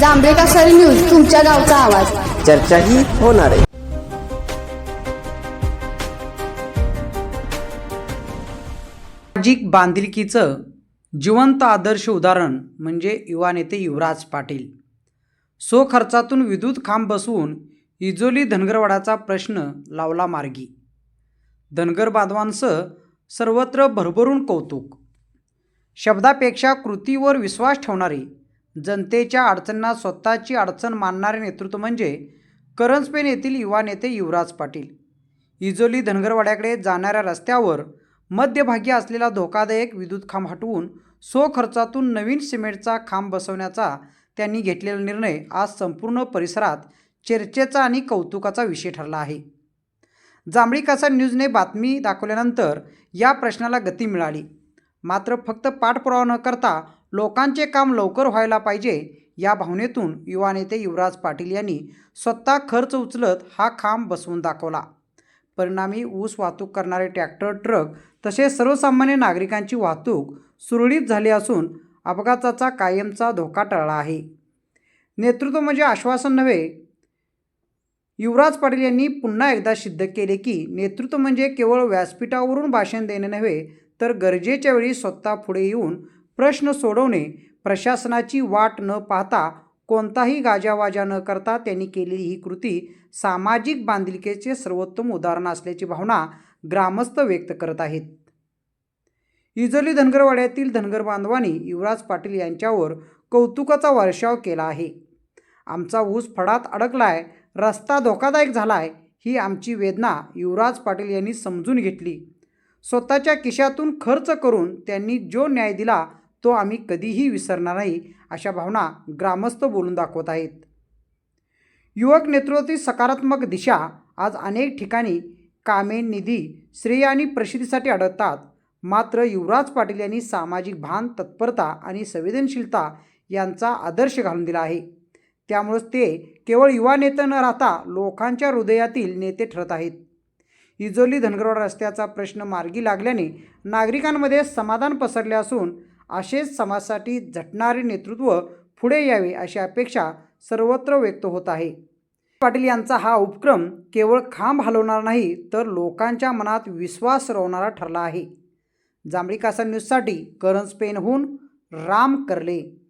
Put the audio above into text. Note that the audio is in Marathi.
जांभळे कासारी न्यूज तुमच्या गावचा आवाज. चर्चाही होणार आहे. सामाजिक बांधिलकीचं जिवंत आदर्श उदाहरण म्हणजे युवा नेते युवराज पाटील. सो खर्चातून विद्युत खांब बसवून इजोली धनगरवाडाचा प्रश्न लावला मार्गी. धनगर बांधवांसह सर्वत्र भरभरून कौतुक. शब्दापेक्षा कृतीवर विश्वास ठेवणारे जनतेच्या अडचणींना स्वतःची अडचण मानणारे नेतृत्व म्हणजे करंजपेन येथील युवा नेते युवराज पाटील. इजोली धनगरवाड्याकडे जाणाऱ्या रस्त्यावर मध्यभागी असलेला धोकादायक विद्युत खांब हटवून सो खर्चातून नवीन सिमेंटचा खांब बसवण्याचा त्यांनी घेतलेला निर्णय आज संपूर्ण परिसरात चर्चेचा आणि कौतुकाचा विषय ठरला आहे. जांभळी कासा न्यूजने बातमी दाखवल्यानंतर या प्रश्नाला गती मिळाली. मात्र फक्त पाठपुरावा न करता लोकांचे काम लवकर व्हायला पाहिजे या भावनेतून युवा नेते युवराज पाटील यांनी स्वतः खर्च उचलत हा खांब बसवून दाखवला. परिणामी ऊस वाहतूक करणारे ट्रॅक्टर ट्रक तसेच सर्वसामान्य नागरिकांची वाहतूक सुरळीत झाली असून अपघाताचा कायमचा धोका टळला आहे. नेतृत्व म्हणजे आश्वासन नव्हे. युवराज पाटील यांनी पुन्हा एकदा सिद्ध केले की नेतृत्व म्हणजे केवळ व्यासपीठावरून भाषण देणे नव्हे तर गरजेच्या वेळी स्वतः पुढे येऊन प्रश्न सोडवणे प्रशासनाची वाट न पाहता कोणताही गाजावाजा न करता त्यांनी केलेली ही कृती सामाजिक बांधिलकीचे सर्वोत्तम उदाहरण असल्याची भावना ग्रामस्थ व्यक्त करत आहेत. इजली धनगरवाड्यातील धनगर बांधवांनी युवराज पाटील यांच्यावर कौतुकाचा वर्षाव केला आहे. आमचा ऊस फडात अडकलाय रस्ता धोकादायक झालाय ही आमची वेदना युवराज पाटील यांनी समजून घेतली. स्वतःच्या खिशातून खर्च करून त्यांनी जो न्याय दिला तो आम्ही कधीही विसरणार नाही अशा भावना ग्रामस्थ बोलून दाखवत आहेत. युवक नेतृत्वाची सकारात्मक दिशा आज अनेक ठिकाणी कामे निधी श्रेय आणि प्रसिद्धीसाठी अडकतात मात्र युवराज पाटील यांनी सामाजिक भान तत्परता आणि संवेदनशीलता यांचा आदर्श घालून दिला आहे. त्यामुळेच ते केवळ युवा नेते न राहता लोकांच्या हृदयातील नेते ठरत आहेत. इजोली धनगरवाड रस्त्याचा प्रश्न मार्गी लागल्याने नागरिकांमध्ये समाधान पसरले असून असेच समाजासाठी झटणारे नेतृत्व पुढे यावे अशी अपेक्षा सर्वत्र व्यक्त होत आहे. पाटील यांचा हा उपक्रम केवळ खांब हलवणार नाही तर लोकांच्या मनात विश्वास रोवणारा ठरला आहे. जांभळी कासा न्यूजसाठी करंज पेनहून राम करले.